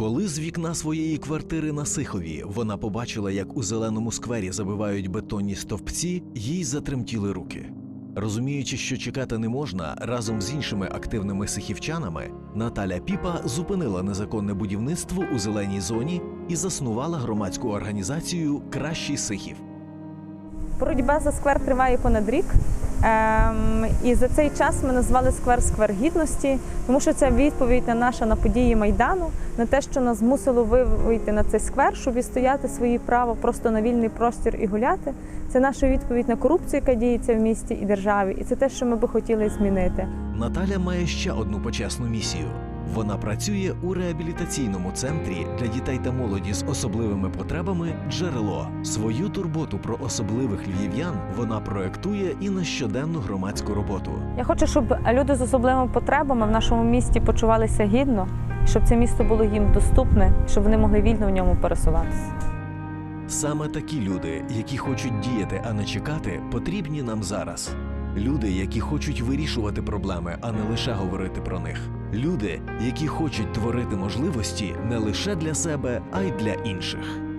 Коли з вікна своєї квартири на Сихові вона побачила, як у зеленому сквері забивають бетонні стовпці, їй затремтіли руки. Розуміючи, що чекати не можна, разом з іншими активними сихівчанами, Наталя Піпа зупинила незаконне будівництво у зеленій зоні і заснувала громадську організацію Кращий Сихів. Боротьба за сквер триває понад рік. І за цей час ми назвали сквер сквер гідності, тому що це відповідь на наша на події Майдану, на те, що нас змусило ви- вийти на цей сквер, щоб відстояти свої права просто на вільний простір і гуляти. Це наша відповідь на корупцію, яка діється в місті і державі, і це те, що ми би хотіли змінити. Наталя має ще одну почесну місію. Вона працює у реабілітаційному центрі для дітей та молоді з особливими потребами джерело. Свою турботу про особливих львів'ян вона проектує і на щоденну громадську роботу. Я хочу, щоб люди з особливими потребами в нашому місті почувалися гідно, щоб це місто було їм доступне, щоб вони могли вільно в ньому пересуватися. Саме такі люди, які хочуть діяти, а не чекати, потрібні нам зараз. Люди, які хочуть вирішувати проблеми, а не лише говорити про них. Люди, які хочуть творити можливості не лише для себе, а й для інших.